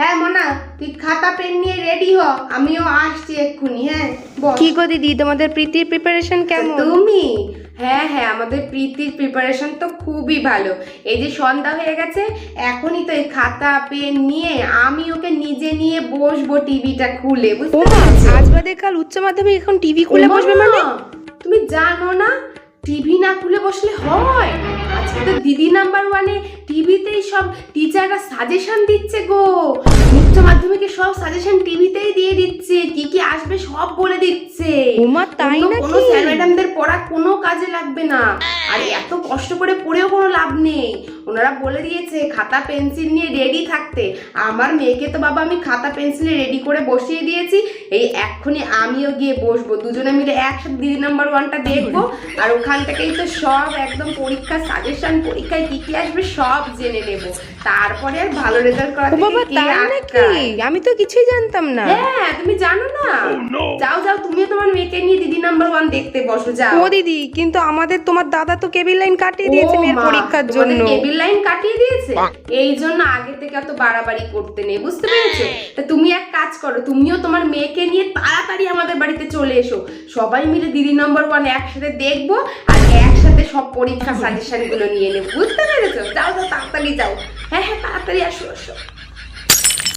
হ্যাঁ মনা তুই খাতা পেন নিয়ে রেডি হ। আমিও আসছি এক্ষুনি হ্যাঁ কি গো দিদি তোমাদের প্রীতির প্রিপারেশন কেমন? তুমি? হ্যাঁ হ্যাঁ আমাদের প্রীতির প্রিপারেশন তো খুবই ভালো। এই যে সন্ধ্যা হয়ে গেছে এখনই তো এই খাতা পেন নিয়ে আমি ওকে নিজে নিয়ে বসবো টিভিটা খুলে বুঝতে? আজ বাদে কাল উচ্চ মাধ্যমিক এখন টিভি খুলে বসবে মানে? তুমি জানো না টিভি না খুলে বসলে হয়? আজকে তো দিদি নাম্বার ওয়ানে টিভিতেই সব টিচাররা সাজেশন দিচ্ছে গো। উচ্চ মাধ্যমিকে সব সাজেশন টিভিতেই দিয়ে দিচ্ছে। কি কি আসবে সব বলে দিচ্ছে। ওমা তাই না কোনো স্যার ম্যাডামদের পড়া কোনো কাজে লাগবে না। আর এত কষ্ট করে পড়েও কোনো লাভ নেই। ওনারা বলে দিয়েছে খাতা পেন্সিল নিয়ে রেডি থাকতে। আমার মেয়েকে তো বাবা আমি খাতা পেন্সিলে রেডি করে বসিয়ে দিয়েছি। এই এক্ষুনি আমিও গিয়ে বসবো। দুজনে মিলে একসাথে দিদি নাম্বার ওয়ানটা দেখব। আর ওখান থেকেই তো সব একদম পরীক্ষার সাজেশন পরীক্ষায় কি কি আসবে সব জেনে নেব। তারপরে আর ভালো রেজাল্ট করা বাবা তাই নাকি? আমি তো কিছুই জানতাম না। হ্যাঁ তুমি জানো না? যাও যাও তুমিও তোমার মেয়েকে নিয়ে দিদি নাম্বার ওয়ান দেখতে বসো যাও। ও দিদি কিন্তু আমাদের তোমার দাদা তো কেবিল লাইন কাটিয়ে দিয়েছে মেয়ের পরীক্ষার জন্য। টেবিল লাইন কাটিয়ে দিয়েছে? এই জন্য আগে থেকে অত বাড়াবাড়ি করতে নেই বুঝতে পেরেছ? তা তুমি এক কাজ করো তুমিও তোমার মেয়েকে নিয়ে তাড়াতাড়ি আমাদের বাড়িতে চলে এসো। সবাই মিলে দিদি নম্বর ওয়ান একসাথে দেখব আর একসাথে সব পরীক্ষা সাজেশনগুলো নিয়ে নেব বুঝতে পেরেছ? যাও যাও তাড়াতাড়ি যাও। হ্যাঁ হ্যাঁ তাড়াতাড়ি আসো আসো।